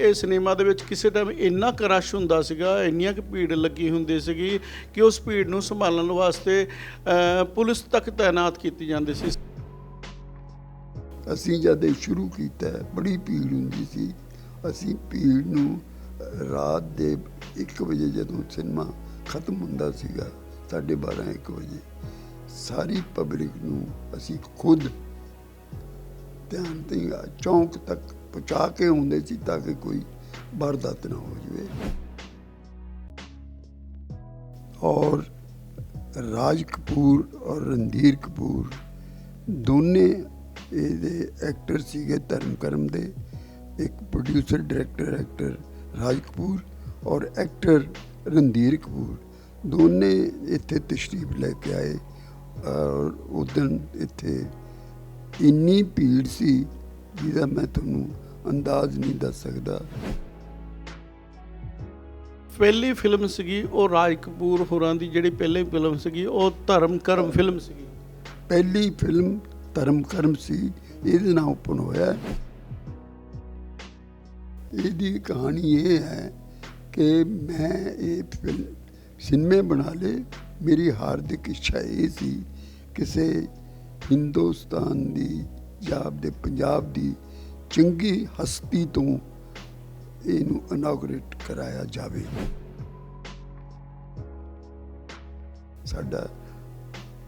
ਇਹ ਸਿਨੇਮਾ ਦੇ ਵਿੱਚ ਕਿਸੇ ਟਾਈਮ ਇੰਨਾ ਕੁ ਰਸ਼ ਹੁੰਦਾ ਸੀਗਾ, ਇੰਨੀਆਂ ਕੁ ਭੀੜ ਲੱਗੀ ਹੁੰਦੀ ਸੀਗੀ ਕਿ ਉਸ ਭੀੜ ਨੂੰ ਸੰਭਾਲਣ ਵਾਸਤੇ ਪੁਲਿਸ ਤੱਕ ਤਾਇਨਾਤ ਕੀਤੀ ਜਾਂਦੀ ਸੀ। ਅਸੀਂ ਜਦ ਇਹ ਸ਼ੁਰੂ ਕੀਤਾ, ਬੜੀ ਭੀੜ ਹੁੰਦੀ ਸੀ। ਅਸੀਂ ਭੀੜ ਨੂੰ ਰਾਤ ਦੇ 1 ਵਜੇ ਜਦੋਂ ਸਿਨੇਮਾ ਖਤਮ ਹੁੰਦਾ ਸੀਗਾ 12:30 1 ਵਜੇ, ਸਾਰੀ ਪਬਲਿਕ ਨੂੰ ਅਸੀਂ ਖੁਦ ਧਿਆਨ ਤੇ, ਚੌਂਕ ਤੱਕ ਪਹੁੰਚਾ ਕੇ ਹੁੰਦੇ ਸੀ ਤਾਂ ਕਿ ਕੋਈ ਵਾਰਦਾਤ ਨਾ ਹੋ ਜਾਵੇ। ਔਰ ਰਾਜ ਕਪੂਰ ਔਰ ਰਣਧੀਰ ਕਪੂਰ ਦੋਨੇ ਇਹਦੇ ਐਕਟਰ ਸੀਗੇ ਧਰਮ ਕਰਮ ਦੇ। ਇੱਕ producer director actor Raj Kapoor ਔਰ ਐਕਟਰ ਰਣਧੀਰ ਕਪੂਰ। ਦੋਨੇ ਇੱਥੇ ਤਸ਼ਰੀਫ ਲੈ ਕੇ ਆਏ। ਔਰ ਉਦੋਂ ਇੱਥੇ ਇੰਨੀ ਭੀੜ ਸੀ ਜਿਹਦਾ ਮੈਂ ਤੁਹਾਨੂੰ ਅੰਦਾਜ਼ ਨਹੀਂ ਦੱਸ ਸਕਦਾ। ਪਹਿਲੀ ਫਿਲਮ ਸੀਗੀ ਉਹ ਰਾਜ ਕਪੂਰ ਹੋਰਾਂ ਦੀ ਜਿਹੜੀ ਪਹਿਲੀ ਫਿਲਮ ਸੀਗੀ ਉਹ ਧਰਮ ਕਰਮ ਫਿਲਮ ਸੀਗੀ। ਪਹਿਲੀ ਫਿਲਮ ਧਰਮ ਕਰਮ ਸੀ ਇਹਦੇ ਨਾਲ ਓਪਨ ਹੋਇਆ। ਇਹਦੀ ਕਹਾਣੀ ਇਹ ਹੈ ਕਿ ਮੈਂ ਇਹ ਫਿਲਮ ਸਿਨੇਮੇ ਬਣਾ ਲੇ ਮੇਰੀ ਹਾਰਦਿਕ ਇੱਛਾ ਇਹ ਸੀ ਕਿਸੇ ਹਿੰਦੁਸਤਾਨ ਦੀ ਪੰਜਾਬ ਦੇ ਪੰਜਾਬ ਦੀ ਚੰਗੀ ਹਸਤੀ ਤੋਂ ਇਹਨੂੰ ਇਨਾਗਰੇਟ ਕਰਾਇਆ ਜਾਵੇ। ਸਾਡਾ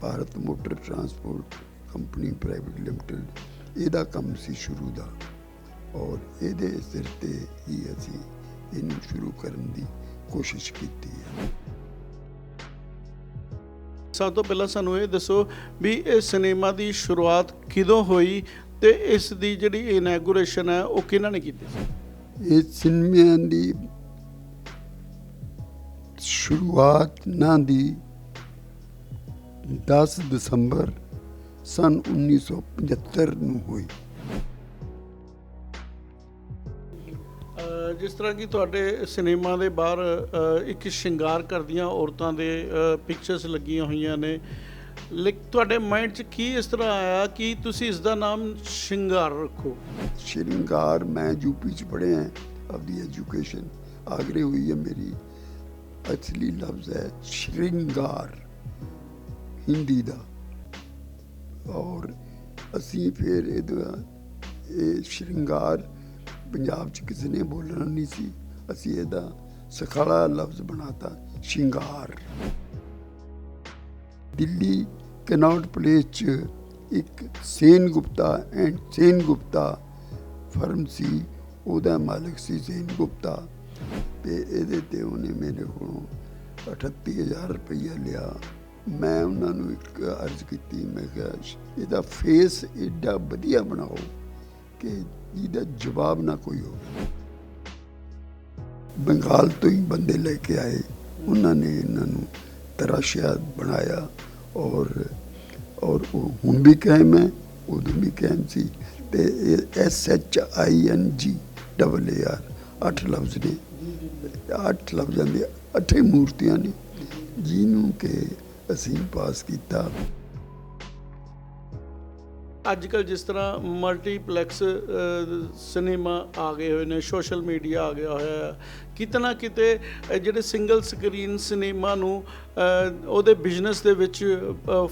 Bharat motor transport company private limited ਇਹਦਾ ਕੰਮ ਸੀ ਸ਼ੁਰੂ ਦਾ ਔਰ ਇਹਦੇ ਸਿਰ ਤੇ ਹੀ ਅਸੀਂ ਇਹਨੂੰ ਸ਼ੁਰੂ ਕਰਨ ਦੀ ਕੋਸ਼ਿਸ਼ ਕੀਤੀ ਹੈ। ਸਭ ਤੋਂ ਪਹਿਲਾਂ ਸਾਨੂੰ ਇਹ ਦੱਸੋ ਵੀ ਇਹ ਸਿਨੇਮਾ ਦੀ ਸ਼ੁਰੂਆਤ ਕਿਦੋਂ ਹੋਈ ਤੇ ਇਸ ਦੀ ਜਿਹੜੀ ਇਨੈਗੋਰੇਸ਼ਨ ਹੈ, ਉਹ ਕਿਹਨਾਂ ਨੇ ਕੀਤੀ ਸੀ? ਇਹ ਸਿਨੇਮਿਆਂ ਦੀ ਸ਼ੁਰੂਆਤ ਨਾ ਦੀ 10 ਦਸੰਬਰ ਸਨ 1975 ਨੂੰ ਹੋਈ। ਜਿਸ ਤਰ੍ਹਾਂ ਕਿ ਤੁਹਾਡੇ ਸਿਨੇਮਾ ਦੇ ਬਾਹਰ ਇੱਕ ਸ਼ਿੰਗਾਰ ਕਰਦੀਆਂ ਔਰਤਾਂ ਦੇ ਪਿਕਚਰਸ ਲੱਗੀਆਂ ਹੋਈਆਂ ਨੇ। ਲੇਕ ਤੁਹਾਡੇ ਮਾਈਂਡ 'ਚ ਕੀ ਇਸ ਤਰ੍ਹਾਂ ਆਇਆ ਕਿ ਤੁਸੀਂ ਇਸ ਦਾ ਨਾਮ ਸ਼ਿੰਗਾਰ ਰੱਖੋ? ਸ਼ਿੰਗਾਰ ਮੈਂ ਯੂਪੀ ਚ ਪੜ੍ਹਿਆ ਆਪਦੀ ਐਜੂਕੇਸ਼ਨ ਆਗਰੇ ਹੋਈ ਹੈ ਮੇਰੀ। ਅਸਲੀ ਲਫ਼ਜ਼ ਹੈ ਸ਼ਿੰਗਾਰ, ਹਿੰਦੀ ਦਾ। ਔਰ ਅਸੀਂ ਫਿਰ ਇਹਦਾ, ਇਹ ਸ਼ਿੰਗਾਰ ਪੰਜਾਬ ਚ ਕਿਸੇ ਨੇ ਬੋਲਣਾ ਨਹੀਂ ਸੀ। ਅਸੀਂ ਇਹਦਾ ਸਖਾਲਾ ਲਫ਼ਜ਼ ਬਣਾਤਾ, ਸ਼ਿੰਗਾਰ। ਦਿੱਲੀ ਕਨੌਟ ਪਲੇਸ ਚ ਇੱਕ ਸੇਨ ਗੁਪਤਾ ਐਂਡ ਸੇਨ ਗੁਪਤਾ ਫਰਮ ਸੀ, ਉਹਦਾ ਮਾਲਕ ਸੀ ਸੇਨ ਗੁਪਤਾ। ਤੇ ਇਹਦੇ ਤੇ ਉਹਨੇ ਮੇਰੇ ਕੋਲੋਂ 38000 ਰੁਪਈਆ ਲਿਆ। ਮੈਂ ਉਹਨਾਂ ਨੂੰ ਇੱਕ ਅਰਜ਼ ਕੀਤੀ, ਮੈਂ ਕਿਹਾ, ਇਹਦਾ ਫੇਸ ਏਡਾ ਵਧੀਆ ਬਣਾਓ ਕਿ ਜਿਹਦਾ ਜਵਾਬ ਨਾ ਕੋਈ ਹੋਵੇ। ਬੰਗਾਲ ਤੋਂ ਹੀ ਬੰਦੇ ਲੈ ਕੇ ਆਏ। ਉਹਨਾਂ ਨੇ ਇਹਨਾਂ ਨੂੰ ਤਰਾਸ਼ਿਆ, ਬਣਾਇਆ ਔਰ ਔਰ ਉਹ ਹੁਣ ਵੀ ਕਾਇਮ ਹੈ, ਉਦੋਂ ਵੀ ਕਾਇਮ ਸੀ। ਤੇ ਐਸ ਐਚ ਆਈ ਐਨ ਜੀ ਡਬਲ ਏ ਆਰ ਅੱਠ ਲਫ਼ਜ਼ ਨੇ। ਅੱਠ ਲਫ਼ਜ਼ਾਂ ਦੇ ਅੱਠੇ ਮੂਰਤੀਆਂ ਨੇ, ਜਿਹਨੂੰ ਕਿ ਅਸੀਂ ਪਾਸ ਕੀਤਾ। ਅੱਜ ਕੱਲ ਜਿਸ ਤਰ੍ਹਾਂ ਮਲਟੀਪਲੈਕਸ ਸਿਨੇਮਾ ਆ ਗਏ ਹੋਏ ਨੇ, ਸੋਸ਼ਲ ਮੀਡੀਆ ਆ ਗਿਆ ਹੋਇਆ ਹੈ ਕਿਤੇ ਨਾ ਕਿਤੇ ਜਿਹੜੇ ਸਿੰਗਲ ਸਕਰੀਨ ਸਿਨੇਮਾ ਨੂੰ ਉਹਦੇ ਬਿਜ਼ਨਸ ਦੇ ਵਿੱਚ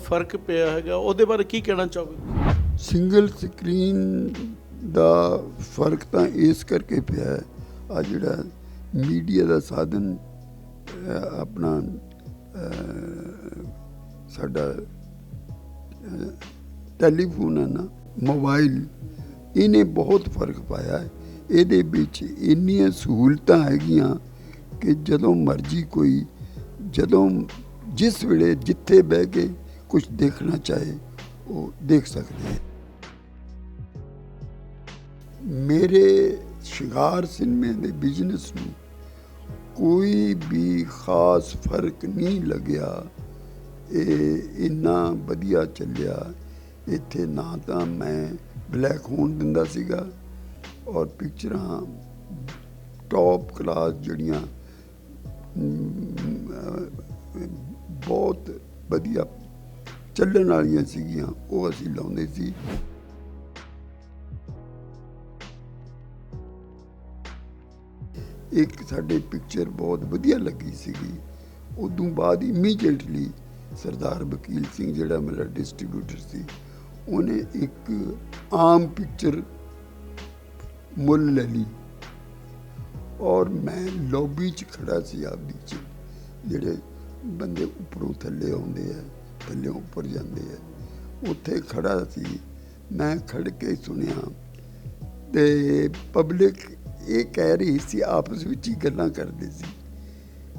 ਫ਼ਰਕ ਪਿਆ ਹੈਗਾ, ਉਹਦੇ ਬਾਰੇ ਕੀ ਕਹਿਣਾ ਚਾਹੋਗੇ? ਸਿੰਗਲ ਸਕਰੀਨ ਦਾ ਫ਼ਰਕ ਤਾਂ ਇਸ ਕਰਕੇ ਪਿਆ ਆ ਜਿਹੜਾ ਮੀਡੀਆ ਦਾ ਸਾਧਨ ਆਪਣਾ ਸਾਡਾ ਟੈਲੀਫੋਨ ਹੈ ਨਾ, ਮੋਬਾਈਲ, ਇਹਨੇ ਬਹੁਤ ਫ਼ਰਕ ਪਾਇਆ ਹੈ। ਇਹਦੇ ਵਿੱਚ ਇੰਨੀਆਂ ਸਹੂਲਤਾਂ ਹੈਗੀਆਂ ਕਿ ਜਦੋਂ ਮਰਜ਼ੀ ਕੋਈ, ਜਦੋਂ ਜਿਸ ਵੇਲੇ ਜਿੱਥੇ ਬਹਿ ਕੇ ਕੁਝ ਦੇਖਣਾ ਚਾਹੇ, ਉਹ ਦੇਖ ਸਕਦੇ ਹੈ। ਮੇਰੇ ਸ਼ਿਗਾਰ ਸਿਨੇਮੇ ਦੇ ਬਿਜ਼ਨਸ ਨੂੰ ਕੋਈ ਵੀ ਖਾਸ ਫ਼ਰਕ ਨਹੀਂ ਲੱਗਿਆ। ਇਹ ਇੰਨਾ ਵਧੀਆ ਚੱਲਿਆ। ਇੱਥੇ ਨਾ ਤਾਂ ਮੈਂ ਬਲੈਕ ਹੋਣ ਦਿੰਦਾ ਸੀਗਾ ਔਰ ਪਿਕਚਰਾਂ ਟੌਪ ਕਲਾਸ ਜਿਹੜੀਆਂ ਬਹੁਤ ਵਧੀਆ ਚੱਲਣ ਵਾਲੀਆਂ ਸੀਗੀਆਂ, ਉਹ ਅਸੀਂ ਲਾਉਂਦੇ ਸੀ। ਇੱਕ ਸਾਡੇ ਪਿਕਚਰ ਬਹੁਤ ਵਧੀਆ ਲੱਗੀ ਸੀਗੀ। ਉਦੋਂ ਬਾਅਦ ਇਮੀਡੀਏਟਲੀ ਸਰਦਾਰ ਵਕੀਲ ਸਿੰਘ ਜਿਹੜਾ ਮੇਰਾ ਡਿਸਟ੍ਰੀਬਿਊਟਰ ਸੀ ਉਹਨੇ ਇੱਕ ਆਮ ਪਿਕਚਰ ਮੁੱਲ ਲੈ ਲਈ। ਔਰ ਮੈਂ ਲੌਬੀ 'ਚ ਖੜਾ ਸੀ ਆਪਦੀ 'ਚ, ਜਿਹੜੇ ਬੰਦੇ ਉੱਪਰੋਂ ਥੱਲੇ ਆਉਂਦੇ ਆ, ਥੱਲੇ ਉੱਪਰ ਜਾਂਦੇ ਆ। ਉੱਥੇ ਖੜਾ ਸੀ, ਮੈਂ ਖੜ ਕੇ ਸੁਣਿਆ ਤੇ ਪਬਲਿਕ ਇਹ ਕਹਿ ਰਹੀ ਸੀ, ਆਪਸ ਵਿੱਚ ਹੀ ਗੱਲਾਂ ਕਰਦੇ ਸੀ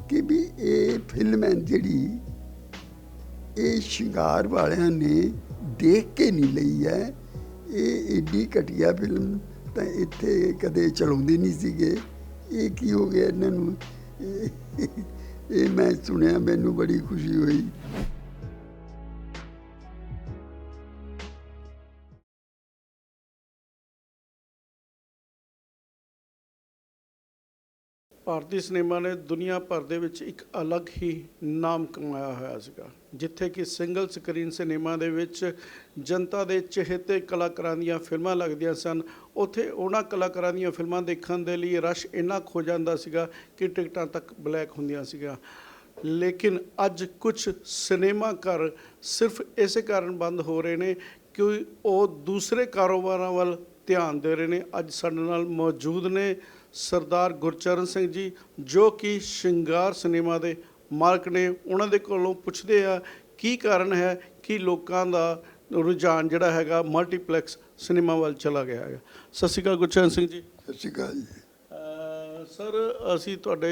ਕਿ ਵੀ ਇਹ ਫਿਲਮ ਹੈ ਜਿਹੜੀ ਇਹ ਸ਼ਿੰਗਾਰ ਵਾਲਿਆਂ ਨੇ ਦੇਖ ਕੇ ਨਹੀਂ ਲਈ ਹੈ। ਇਹ ਏਡੀ ਘਟੀਆ ਫਿਲਮ ਤਾਂ ਇੱਥੇ ਕਦੇ ਚਲਾਉਂਦੇ ਨਹੀਂ ਸੀਗੇ। ਇਹ ਕੀ ਹੋ ਗਿਆ ਇਹਨਾਂ ਨੂੰ? ਇਹ- ਇਹ ਮੈਂ ਸੁਣਿਆ, ਮੈਨੂੰ ਬੜੀ ਖੁਸ਼ੀ ਹੋਈ। ਭਾਰਤੀ ਸਿਨੇਮਾ ਨੇ ਦੁਨੀਆ ਭਰ ਦੇ ਵਿੱਚ ਇੱਕ ਅਲੱਗ ਹੀ ਨਾਮ ਕਮਾਇਆ ਹੋਇਆ ਸੀਗਾ, ਜਿੱਥੇ ਕਿ ਸਿੰਗਲ ਸਕਰੀਨ ਸਿਨੇਮਾ ਦੇ ਵਿੱਚ ਜਨਤਾ ਦੇ ਚਹੇਤੇ ਕਲਾਕਾਰਾਂ ਦੀਆਂ ਫਿਲਮਾਂ ਲੱਗਦੀਆਂ ਸਨ। ਉੱਥੇ ਉਹਨਾਂ ਕਲਾਕਾਰਾਂ ਦੀਆਂ ਫਿਲਮਾਂ ਦੇਖਣ ਦੇ ਲਈ ਰਸ਼ ਇੰਨਾ ਖੋ ਜਾਂਦਾ ਸੀਗਾ ਕਿ ਟਿਕਟਾਂ ਤੱਕ ਬਲੈਕ ਹੁੰਦੀਆਂ ਸੀਗੀਆਂ। ਲੇਕਿਨ ਅੱਜ ਕੁਝ ਸਿਨੇਮਾ ਘਰ ਸਿਰਫ ਇਸੇ ਕਾਰਨ ਬੰਦ ਹੋ ਰਹੇ ਨੇ ਕਿ ਉਹ ਦੂਸਰੇ ਕਾਰੋਬਾਰਾਂ ਵੱਲ ਧਿਆਨ ਦੇ ਰਹੇ ਨੇ। ਅੱਜ ਸਾਡੇ ਨਾਲ ਮੌਜੂਦ ਨੇ ਸਰਦਾਰ ਗੁਰਚਰਨ ਸਿੰਘ ਜੀ, ਜੋ ਕਿ ਸ਼ਿੰਗਾਰ ਸਿਨੇਮਾ ਦੇ ਮਾਲਕ ਨੇ, ਉਹਨਾਂ ਦੇ ਕੋਲੋਂ ਪੁੱਛਦੇ ਆ, ਕੀ ਕਾਰਨ ਹੈ ਕਿ ਲੋਕਾਂ ਦਾ ਰੁਝਾਨ ਜਿਹੜਾ ਹੈਗਾ, ਮਲਟੀਪਲੈਕਸ ਸਿਨੇਮਾ ਵੱਲ ਚਲਾ ਗਿਆ ਹੈਗਾ। ਸਤਿ ਸ਼੍ਰੀ ਅਕਾਲ ਗੁਰਚਰਨ ਸਿੰਘ ਜੀ। ਸਤਿ ਸ਼੍ਰੀ ਅਕਾਲ ਜੀ। ਸਰ, ਅਸੀਂ ਤੁਹਾਡੇ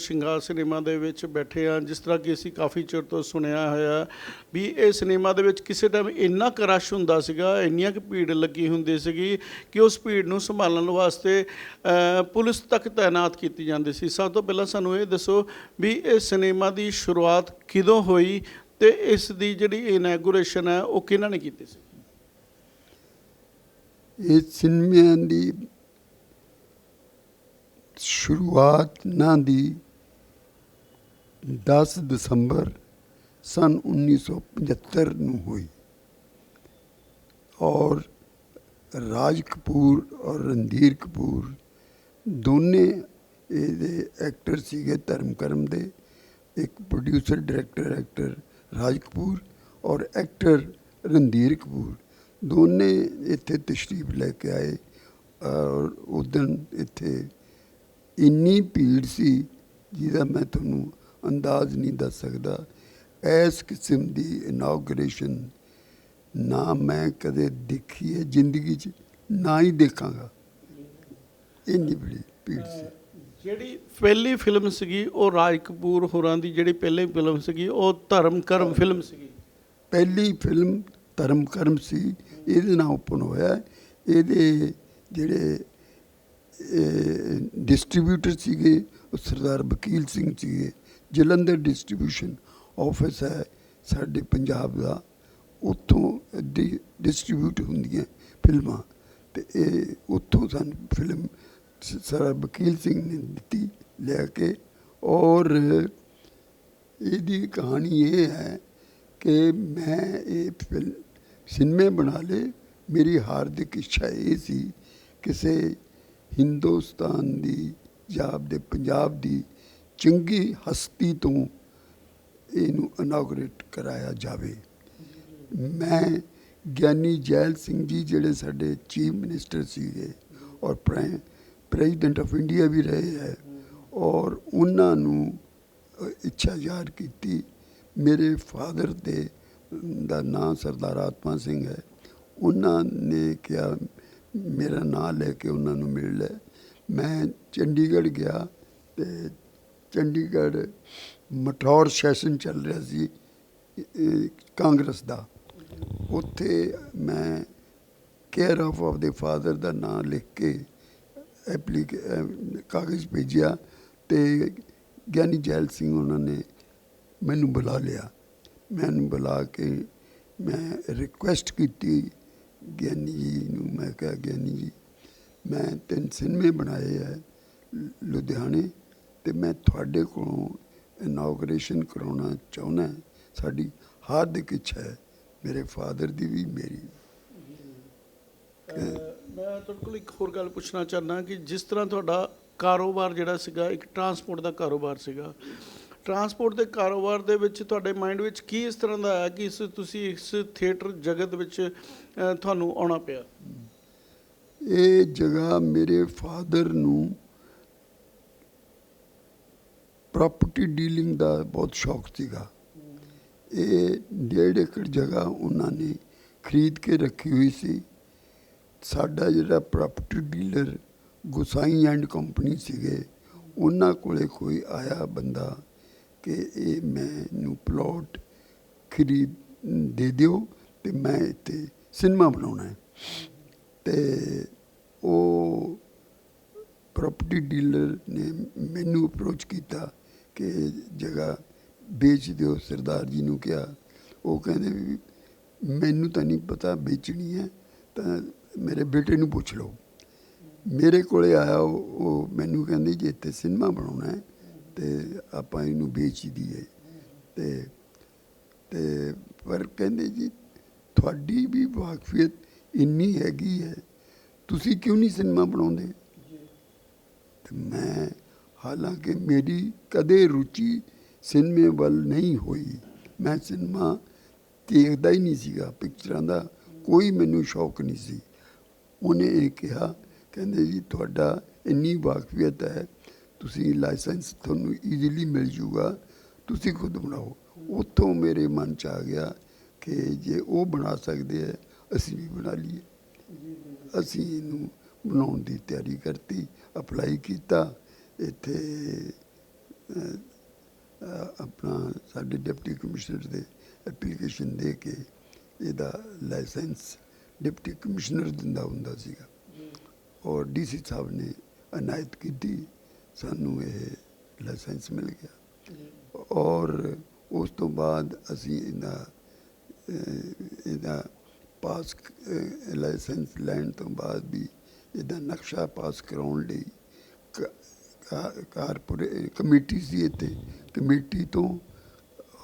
ਸ਼ਿੰਗਾਰ ਸਿਨੇਮਾ ਦੇ ਵਿੱਚ ਬੈਠੇ ਹਾਂ, ਜਿਸ ਤਰ੍ਹਾਂ ਕਿ ਅਸੀਂ ਕਾਫੀ ਚਿਰ ਤੋਂ ਸੁਣਿਆ ਹੋਇਆ ਵੀ ਇਹ ਸਿਨੇਮਾ ਦੇ ਵਿੱਚ ਕਿਸੇ ਟਾਈਮ ਇੰਨਾ ਕੁ ਰਸ਼ ਹੁੰਦਾ ਸੀਗਾ, ਇੰਨੀਆਂ ਕੁ ਭੀੜ ਲੱਗੀ ਹੁੰਦੀ ਸੀਗੀ ਕਿ ਉਸ ਭੀੜ ਨੂੰ ਸੰਭਾਲਣ ਵਾਸਤੇ ਪੁਲਿਸ ਤੱਕ ਤਾਇਨਾਤ ਕੀਤੀ ਜਾਂਦੀ ਸੀ। ਸਭ ਤੋਂ ਪਹਿਲਾਂ ਸਾਨੂੰ ਇਹ ਦੱਸੋ ਵੀ ਇਹ ਸਿਨੇਮਾ ਦੀ ਸ਼ੁਰੂਆਤ ਕਿਦੋਂ ਹੋਈ ਤੇ ਇਸ ਦੀ ਜਿਹੜੀ ਇਨੈਗੋਰੇਸ਼ਨ ਹੈ, ਉਹ ਕਿਹਨਾਂ ਨੇ ਕੀਤੀ ਸੀ? ਇਹ ਸਿਨੇਮਿਆਂ ਦੀ ਸ਼ੁਰੂਆਤ ਨਾ ਦੀ 10 ਦਸੰਬਰ ਸਨ 1975 ਨੂੰ ਹੋਈ। ਔਰ ਰਾਜ ਕਪੂਰ ਔਰ ਰਣਧੀਰ ਕਪੂਰ ਦੋਨੇ ਇਹਦੇ ਐਕਟਰ ਸੀਗੇ ਧਰਮ ਕਰਮ ਦੇ। ਇੱਕ producer director actor Raj Kapoor ਔਰ ਐਕਟਰ ਰਣਧੀਰ ਕਪੂਰ। ਦੋਨੇ ਇੱਥੇ ਤਸ਼ਰੀਫ ਲੈ ਕੇ ਆਏ ਔਰ ਉਦੋਂ ਇੱਥੇ ਇੰਨੀ ਭੀੜ ਸੀ ਜਿਹਦਾ ਮੈਂ ਤੁਹਾਨੂੰ ਅੰਦਾਜ਼ ਨਹੀਂ ਦੱਸ ਸਕਦਾ। ਇਸ ਕਿਸਮ ਦੀ ਇਨੋਗ੍ਰੇਸ਼ਨ ਨਾ ਮੈਂ ਕਦੇ ਦੇਖੀ ਹੈ ਜ਼ਿੰਦਗੀ 'ਚ ਨਾ ਹੀ ਦੇਖਾਂਗਾ। ਇੰਨੀ ਬੜੀ ਭੀੜ ਸੀ। ਜਿਹੜੀ ਪਹਿਲੀ ਫਿਲਮ ਸੀਗੀ ਉਹ ਰਾਜ ਕਪੂਰ ਹੋਰਾਂ ਦੀ ਜਿਹੜੀ ਪਹਿਲੀ ਫਿਲਮ ਸੀਗੀ ਉਹ ਧਰਮ ਕਰਮ ਫਿਲਮ ਸੀਗੀ। ਪਹਿਲੀ ਫਿਲਮ ਧਰਮ ਕਰਮ ਸੀ ਇਹਦੇ ਨਾਲ ਓਪਨ ਹੋਇਆ। ਇਹਦੇ ਜਿਹੜੇ ਡਿਸਟ੍ਰੀਬਿਊਟਰ ਸੀਗੇ, ਉਹ ਸਰਦਾਰ ਵਕੀਲ ਸਿੰਘ ਸੀਗੇ, ਜਲੰਧਰ ਡਿਸਟ੍ਰੀਬਿਊਸ਼ਨ ਆਫਿਸ ਹੈ ਸਾਡੇ ਪੰਜਾਬ ਦਾ, ਉੱਥੋਂ ਡਿਸਟ੍ਰੀਬਿਊਟ ਹੁੰਦੀਆਂ ਫਿਲਮਾਂ, ਤੇ ਇਹ ਉੱਥੋਂ ਸਾਨੂੰ ਫਿਲਮ ਸਰਦਾਰ ਵਕੀਲ ਸਿੰਘ ਨੇ ਦਿੱਤੀ ਲੈ ਕੇ, ਔਰ ਇਹਦੀ ਕਹਾਣੀ ਇਹ ਹੈ ਕਿ ਮੈਂ ਇਹ ਫਿਲਮ ਸਿਨੇਮੇ ਬਣਾ ਲਏ, ਮੇਰੀ ਹਾਰਦਿਕ ਇੱਛਾ ਇਹ ਸੀ ਕਿਸੇ ਹਿੰਦੁਸਤਾਨ ਦੀ ਜਾਂ ਦੇ ਪੰਜਾਬ ਦੀ ਚੰਗੀ ਹਸਤੀ ਤੋਂ ਇਹਨੂੰ ਇਨਾਗਰੇਟ ਕਰਾਇਆ ਜਾਵੇ। ਮੈਂ ਗਿਆਨੀ ਜੈਲ ਸਿੰਘ ਜੀ ਜਿਹੜੇ ਸਾਡੇ ਚੀਫ ਮਿਨਿਸਟਰ ਸੀਗੇ ਔਰ ਪ੍ਰੈਜ਼ੀਡੈਂਟ ਆਫ ਇੰਡੀਆ ਵੀ ਰਹੇ ਹੈ ਔਰ ਉਹਨਾਂ ਨੂੰ ਇੱਛਾ ਜ਼ਾਹਰ ਕੀਤੀ। ਮੇਰੇ ਫਾਦਰ ਦੇ ਦਾ ਨਾਂ ਸਰਦਾਰ ਆਤਮਾ ਸਿੰਘ ਹੈ। ਉਹਨਾਂ ਨੇ ਕਿਹਾ ਮੇਰਾ ਨਾਂ ਲੈ ਕੇ ਉਹਨਾਂ ਨੂੰ ਮਿਲ ਲੈ। ਮੈਂ ਚੰਡੀਗੜ੍ਹ ਗਿਆ ਤੇ ਚੰਡੀਗੜ੍ਹ ਮਠੌਰ ਸੈਸ਼ਨ ਚੱਲ ਰਿਹਾ ਸੀ ਕਾਂਗਰਸ ਦਾ। ਉੱਥੇ ਮੈਂ ਕੇਅਰ ਆਫ ਆਫ ਦੇ ਫਾਦਰ ਦਾ ਨਾਮ ਲਿਖ ਕੇ ਐਪਲੀਕੇ ਕਾਗਜ਼ ਭੇਜਿਆ ਤੇ ਗਿਆਨੀ ਜੈਲ ਸਿੰਘ ਉਹਨਾਂ ਨੇ ਮੈਨੂੰ ਬੁਲਾ ਲਿਆ। ਮੈਨੂੰ ਬੁਲਾ ਕੇ ਮੈਂ ਰਿਕੁਐਸਟ ਕੀਤੀ ਗਿਆਨੀ ਜੀ ਨੂੰ ਮੈਂ ਕਿਹਾ, ਗਿਆਨੀ ਜੀ, ਮੈਂ ਤਿੰਨ ਸਿਨੇਮੇ ਬਣਾਏ ਹੈ ਲੁਧਿਆਣੇ ਤੇ ਮੈਂ ਤੁਹਾਡੇ ਕੋਲੋਂ ਇਨੋਗਰੇਸ਼ਨ ਕਰਾਉਣਾ ਚਾਹੁੰਦਾ ਸਾਡੀ ਹਾਰਦਿਕ ਇੱਛਾ ਹੈ, ਮੇਰੇ ਫਾਦਰ ਦੀ ਵੀ ਮੇਰੀ। ਮੈਂ ਤੁਹਾਡੇ ਕੋਲ ਇੱਕ ਹੋਰ ਗੱਲ ਪੁੱਛਣਾ ਚਾਹੁੰਦਾ ਕਿ ਜਿਸ ਤਰ੍ਹਾਂ ਤੁਹਾਡਾ ਕਾਰੋਬਾਰ ਜਿਹੜਾ ਸੀਗਾ, ਇੱਕ ਟਰਾਂਸਪੋਰਟ ਦਾ ਕਾਰੋਬਾਰ ਸੀਗਾ ਟਰਾਂਸਪੋਰਟ ਦੇ ਕਾਰੋਬਾਰ ਦੇ ਵਿੱਚ ਤੁਹਾਡੇ ਮਾਈਂਡ ਵਿੱਚ ਕੀ ਇਸ ਤਰ੍ਹਾਂ ਦਾ ਆਇਆ ਕਿ ਇਸ ਤੁਸੀਂ ਇਸ ਥੀਏਟਰ ਜਗਤ ਵਿੱਚ ਤੁਹਾਨੂੰ ਆਉਣਾ ਪਿਆ? ਇਹ ਜਗ੍ਹਾ ਮੇਰੇ ਫਾਦਰ ਨੂੰ ਪ੍ਰਾਪਰਟੀ ਡੀਲਿੰਗ ਦਾ ਬਹੁਤ ਸ਼ੌਕ ਸੀਗਾ। ਇਹ ਡੇਢ ਏਕੜ ਜਗ੍ਹਾ ਉਹਨਾਂ ਨੇ ਖਰੀਦ ਕੇ ਰੱਖੀ ਹੋਈ ਸੀ। ਸਾਡਾ ਜਿਹੜਾ property dealer Gusai and company ਸੀਗੇ, ਉਹਨਾਂ ਕੋਲੇ ਕੋਈ ਆਇਆ ਬੰਦਾ ਕਿ ਇਹ ਮੈਨੂੰ ਪਲਾਟ ਖਰੀਦ, ਦੇ ਦਿਓ ਤੇ ਮੈਂ ਇੱਥੇ ਸਿਨੇਮਾ ਬਣਾਉਣਾ ਹੈ। ਤੇ ਉਹ ਪ੍ਰਾਪਰਟੀ ਡੀਲਰ ਨੇ ਮੈਨੂੰ ਅਪਰੋਚ ਕੀਤਾ ਕਿ ਜਗ੍ਹਾ ਵੇਚ ਦਿਓ, ਸਰਦਾਰ ਜੀ ਨੂੰ ਕਿਹਾ। ਉਹ ਕਹਿੰਦੇ ਵੀ ਮੈਨੂੰ ਤਾਂ ਨਹੀਂ ਪਤਾ ਵੇਚਣੀ ਹੈ, ਤਾਂ ਮੇਰੇ ਬੇਟੇ ਨੂੰ ਪੁੱਛ ਲਓ। ਮੇਰੇ ਕੋਲੇ ਆਇਆ, ਉਹ ਉਹ ਮੈਨੂੰ ਕਹਿੰਦੇ ਜੇ ਇੱਥੇ ਸਿਨੇਮਾ ਬਣਾਉਣਾ ਹੈ। ਤੇ ਆਪਾਂ ਇਹਨੂੰ ਵੇਚ ਦਈਏ ਤੇ ਤੇ ਪਰ ਕਹਿੰਦੇ ਜੀ, ਤੁਹਾਡੀ ਵੀ ਵਾਕਫੀਅਤ ਇੰਨੀ ਹੈਗੀ ਹੈ, ਤੁਸੀਂ ਕਿਉਂ ਨਹੀਂ ਸਿਨੇਮਾ ਬਣਾਉਂਦੇ? ਤੇ ਮੈਂ ਹਾਲਾਂਕਿ ਮੇਰੀ ਕਦੇ ਰੁਚੀ ਸਿਨੇਮੇ ਵੱਲ ਨਹੀਂ ਹੋਈ। ਮੈਂ ਸਿਨੇਮਾ ਦੇਖਦਾ ਹੀ ਨਹੀਂ ਸੀਗਾ, ਪਿਕਚਰਾਂ ਦਾ ਕੋਈ ਮੈਨੂੰ ਸ਼ੌਕ ਨਹੀਂ ਸੀ। ਉਹਨੇ ਇਹ ਕਿਹਾ, ਕਹਿੰਦੇ ਜੀ, ਤੁਹਾਡਾ ਇੰਨੀ ਵਾਕਫੀਅਤ ਹੈ ਤੁਸੀਂ ਲਾਇਸੈਂਸ ਤੁਹਾਨੂੰ ਈਜ਼ੀਲੀ ਮਿਲ ਜੂਗਾ, ਤੁਸੀਂ ਖੁਦ ਬਣਾਓ। ਉੱਥੋਂ ਮੇਰੇ ਮਨ ਚ ਆ ਗਿਆ ਕਿ ਜੇ ਉਹ ਬਣਾ ਸਕਦੇ ਹੈ ਅਸੀਂ ਵੀ ਬਣਾ ਲਈਏ। ਅਸੀਂ ਇਹਨੂੰ ਬਣਾਉਣ ਦੀ ਤਿਆਰੀ ਕਰਤੀ ਅਪਲਾਈ ਕੀਤਾ। ਇੱਥੇ ਆਪਣਾ ਸਾਡੇ ਡਿਪਟੀ ਕਮਿਸ਼ਨਰ ਦੇ ਐਪਲੀਕੇਸ਼ਨ ਦੇ ਕੇ ਇਹਦਾ ਲਾਇਸੈਂਸ ਡਿਪਟੀ ਕਮਿਸ਼ਨਰ ਦਿੰਦਾ ਹੁੰਦਾ ਸੀਗਾ। ਔਰ ਡੀਸੀ ਸਾਹਿਬ ਨੇ ਅਨਾਇਤ ਕੀਤੀ। ਸਾਨੂੰ ਇਹ ਲਾਇਸੈਂਸ ਮਿਲ ਗਿਆ। ਔਰ ਉਸ ਤੋਂ ਬਾਅਦ ਅਸੀਂ ਇਹਦਾ ਇਹਦਾ ਪਾਸ ਲਾਇਸੈਂਸ ਲੈਣ ਤੋਂ ਬਾਅਦ ਵੀ ਇਹਦਾ ਨਕਸ਼ਾ ਪਾਸ ਕਰਾਉਣ ਲਈ ਕਾਰਪੋਰੇ, ਕਮੇਟੀ ਸੀ ਇੱਥੇ। ਕਮੇਟੀ ਤੋਂ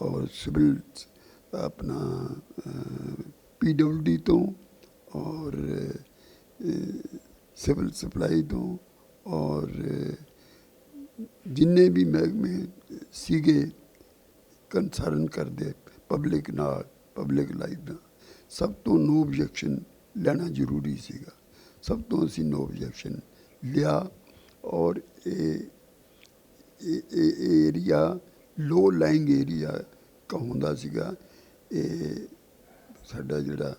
ਔਰ ਸਿਵਲ ਆਪਣਾ ਪੀਡਬਲਡੀ ਤੋਂ ਔਰ ਸਿਵਲ ਸਪਲਾਈ ਤੋਂ ਔਰ ਜਿੰਨੇ ਵੀ ਮਹਿਕਮੇ ਸੀਗੇ ਕੰਸਰਨ ਕਰਦੇ ਪਬਲਿਕ ਨਾਲ ਪਬਲਿਕ ਲਾਈਫ ਨਾਲ, ਸਭ ਤੋਂ ਨੋ ਆਬਜੈਕਸ਼ਨ ਲੈਣਾ ਜ਼ਰੂਰੀ ਸੀਗਾ। ਸਭ ਤੋਂ ਅਸੀਂ ਨੋ ਆਬਜੈਕਸ਼ਨ ਲਿਆ ਔਰ ਇਹ ਇਹ ਏਰੀਆ ਲੋ ਲਾਈਂਗ ਏਰੀਆ ਕਹਾਉਂਦਾ ਸੀਗਾ। ਇਹ ਸਾਡਾ ਜਿਹੜਾ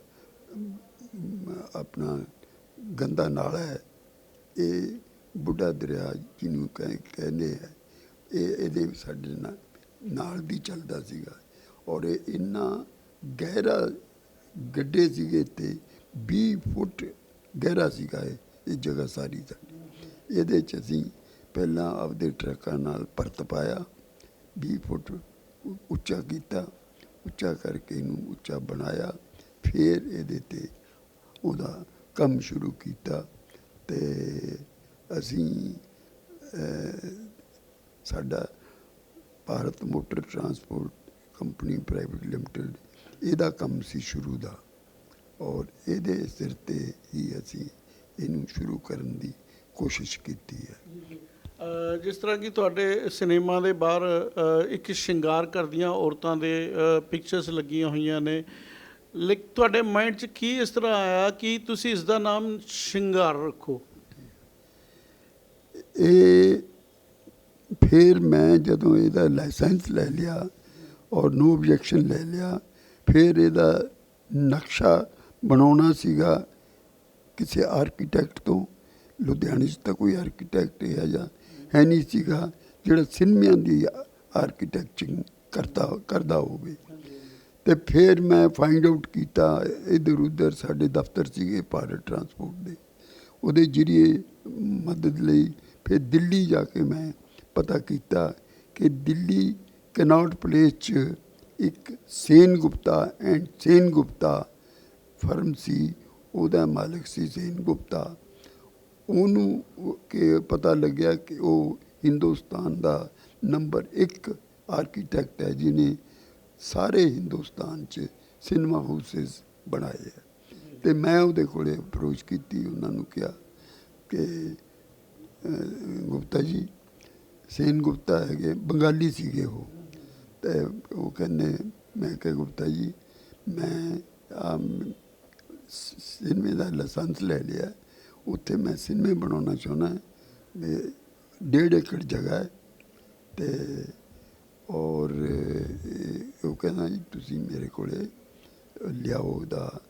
ਆਪਣਾ ਗੰਦਾ ਨਾਲਾ ਹੈ, ਇਹ ਬੁੱਢਾ ਦਰਿਆ ਜਿਹਨੂੰ ਕਹਿ, ਕਹਿੰਦੇ ਆ, ਇਹ, ਇਹਦੇ ਸਾਡੇ ਨਾਲ ਨਾਲ ਵੀ ਚੱਲਦਾ ਸੀਗਾ। ਔਰ ਇਹ ਇੰਨਾ ਗਹਿਰਾ ਗੱਡੇ ਸੀਗੇ ਤੇ 20 ਫੁੱਟ ਗਹਿਰਾ ਸੀਗਾ ਇਹ ਇਹ ਜਗ੍ਹਾ ਸਾਰੀ ਸਾਡੀ ਇਹਦੇ ਚ ਅਸੀਂ ਪਹਿਲਾਂ ਆਪਦੇ ਟਰੱਕਾਂ ਨਾਲ ਪਰਤ ਪਾਇਆ 20 ਫੁੱਟ ਉੱਚਾ ਕੀਤਾ, ਉੱਚਾ ਕਰਕੇ ਇਹਨੂੰ ਉੱਚਾ ਬਣਾਇਆ, ਫਿਰ ਇਹਦੇ ਤੇ ਉਹਦਾ ਕੰਮ ਸ਼ੁਰੂ ਕੀਤਾ ਤੇ ਅਸੀਂ ਸਾਡਾ Bharat motor transport company private limited, ਇਹਦਾ ਕੰਮ ਸੀ ਸ਼ੁਰੂ ਦਾ। ਔਰ ਇਹਦੇ ਸਿਰ ਤੇ ਹੀ ਅਸੀਂ ਇਹਨੂੰ ਸ਼ੁਰੂ ਕਰਨ ਦੀ ਕੋਸ਼ਿਸ਼ ਕੀਤੀ ਹੈ। ਜਿਸ ਤਰ੍ਹਾਂ ਕਿ ਤੁਹਾਡੇ ਸਿਨੇਮਾ ਦੇ ਬਾਹਰ ਇੱਕ ਸ਼ਿੰਗਾਰ ਕਰਦੀਆਂ ਔਰਤਾਂ ਦੇ ਪਿਕਚਰਸ ਲੱਗੀਆਂ ਹੋਈਆਂ ਨੇ। ਲੇਕ, ਤੁਹਾਡੇ ਮਾਈਂਡ 'ਚ ਕੀ ਇਸ ਤਰ੍ਹਾਂ ਆਇਆ ਕਿ ਤੁਸੀਂ ਇਸ ਦਾ ਨਾਮ ਸ਼ਿੰਗਾਰ ਰੱਖੋ? ਇਹ ਫਿਰ ਮੈਂ ਜਦੋਂ ਇਹਦਾ ਲਾਇਸੈਂਸ ਲੈ ਲਿਆ ਔਰ ਨੋ ਆਬਜੈਕਸ਼ਨ ਲੈ ਲਿਆ, ਫਿਰ ਇਹਦਾ ਨਕਸ਼ਾ ਬਣਾਉਣਾ ਸੀਗਾ ਕਿਸੇ ਆਰਕੀਟੈਕਟ ਤੋਂ। ਲੁਧਿਆਣੇ 'ਚ ਤਾਂ ਕੋਈ ਆਰਕੀਟੈਕਟ ਹੈ ਜਾਂ ਹੈ ਨਹੀਂ ਸੀਗਾ ਜਿਹੜਾ ਸਿਨਮਿਆਂ ਦੀ ਆਰਕੀਟੈਕਚਰਿੰਗ ਕਰਤਾ, ਕਰਦਾ ਹੋਵੇ। ਤੇ ਫਿਰ ਮੈਂ ਫਾਈਂਡ ਆਊਟ ਕੀਤਾ, ਇਧਰ ਉਧਰ ਸਾਡੇ ਦਫ਼ਤਰ ਸੀਗੇ ਭਾਰਤ ਟਰਾਂਸਪੋਰਟ ਦੇ। ਉਹਦੇ ਜਰੀਏ ਮਦਦ ਲਈ ਫਿਰ ਦਿੱਲੀ ਜਾ ਕੇ ਮੈਂ ਪਤਾ ਕੀਤਾ ਕਿ ਦਿੱਲੀ ਕਨੌਟ ਪਲੇਸ 'ਚ ਇੱਕ ਸੇਨ ਗੁਪਤਾ ਐਂਡ ਸੇਨ ਗੁਪਤਾ ਫਰਮ ਸੀ, ਉਹਦਾ ਮਾਲਕ ਸੀ ਸੇਨ ਗੁਪਤਾ। ਉਹਨੂੰ ਕਿ ਪਤਾ ਲੱਗਿਆ ਕਿ ਉਹ ਹਿੰਦੁਸਤਾਨ ਦਾ ਨੰਬਰ 1 ਆਰਕੀਟੈਕਟ ਹੈ, ਜਿਹਨੇ ਸਾਰੇ ਹਿੰਦੁਸਤਾਨ 'ਚ ਸਿਨੇਮਾ ਹਾਊਸਸ ਬਣਾਏ ਹੈ। ਤੇ ਮੈਂ ਉਹਦੇ ਕੋਲੇ ਅਪਰੋਚ ਕੀਤੀ, ਉਹਨਾਂ ਨੂੰ ਕਿਹਾ ਕਿ ਗੁਪਤਾ ਜੀ, ਸੇਨ ਗੁਪਤਾ ਹੈਗੇ, ਬੰਗਾਲੀ ਸੀਗੇ ਉਹ। ਤੇ ਉਹ ਕਹਿੰਦੇ, ਮੈਂ ਕਿਹਾ, ਗੁਪਤਾ ਜੀ, ਮੈਂ ਆਮ ਸਿਨੇਮੇ ਦਾ ਲਾਇਸੈਂਸ ਲੈ ਲਿਆ। ਉੱਥੇ ਮੈਂ ਸਿਨੇਮੇ ਬਣਾਉਣਾ ਚਾਹੁੰਦਾ ਵੀ ਡੇਢ ਏਕੜ ਜਗ੍ਹਾ ਹੈ। ਤੇ ਔਰ ਉਹ ਕਹਿੰਦਾ ਜੀ, ਤੁਸੀਂ ਮੇਰੇ ਕੋਲੇ ਲਿਆਓ ਉਹਦਾ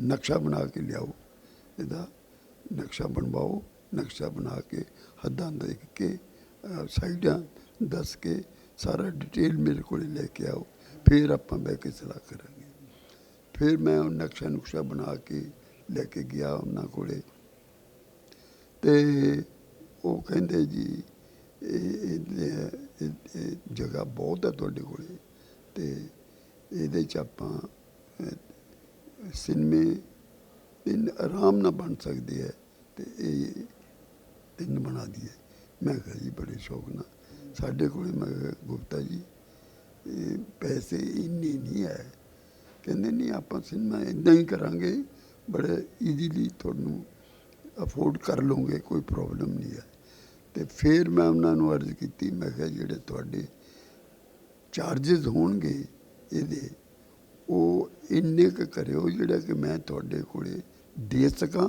ਨਕਸ਼ਾ ਬਣਾ ਕੇ ਲਿਆਓ। ਇਹਦਾ ਨਕਸ਼ਾ ਬਣਵਾਓ। ਨਕਸ਼ਾ ਬਣਾ ਕੇ ਹੱਦਾਂ ਦੇਖ ਕੇ ਸਾਈਡਾਂ ਦੱਸ ਕੇ ਸਾਰਾ ਡਿਟੇਲ ਮੇਰੇ ਕੋਲ ਲੈ ਕੇ ਆਓ ਫਿਰ ਆਪਾਂ ਬਹਿ ਕੇ ਸਲਾਹ ਕਰਾਂਗੇ। ਫਿਰ ਮੈਂ ਉਹ ਨਕਸ਼ਾ ਨੁਕਸ਼ਾ ਬਣਾ ਕੇ ਲੈ ਕੇ ਗਿਆ ਉਹਨਾਂ ਕੋਲੇ। ਤੇ ਉਹ ਕਹਿੰਦੇ ਜੀ ਇਹ ਜਗ੍ਹਾ ਬਹੁਤ ਹੈ ਤੁਹਾਡੇ ਕੋਲੇ। ਤੇ ਇਹਦੇ ਚ ਆਪਾਂ ਅਹ, ਸਿਨੇਮੇ ਆਰਾਮ ਨਾਲ ਬਣ ਸਕਦੇ ਹੈ। ਤੇ ਇਹ ਤਿੰਨ ਬਣਾ ਦਈਏ ਮੈਂ ਕਿਹਾ ਜੀ ਬੜੇ ਸ਼ੌਕ ਨਾਲ। ਸਾਡੇ ਕੋਲ ਮੈਂ ਕਿਹਾ, ਗੁਪਤਾ ਜੀ ਇਹ ਪੈਸੇ ਇੰਨੇ ਨਹੀਂ ਹੈ। ਕਹਿੰਦੇ ਨਹੀਂ ਆਪਾਂ ਸਿਨੇਮਾ ਇਦਾਂ ਹੀ ਕਰਾਂਗੇ ਬੜੇ ਈਜ਼ੀਲੀ ਤੁਹਾਨੂੰ ਅਫੋਰਡ ਕਰ ਲਓਗੇ ਕੋਈ ਪ੍ਰੋਬਲਮ ਨਹੀਂ ਹੈ। ਤੇ ਫਿਰ ਮੈਂ ਉਹਨਾਂ ਨੂੰ ਅਰਜ਼ ਕੀਤੀ ਮੈਂ ਕਿਹਾ ਜਿਹੜੇ ਤੁਹਾਡੇ ਚਾਰजेस ਹੋਣਗੇ ਇਹਦੇ ਉਹ ਇੰਨੇ ਕੁ ਕਰਿਓ ਜਿਹੜਾ ਕਿ ਮੈਂ ਤੁਹਾਡੇ ਕੋਲੇ ਦੇ ਸਕਾਂ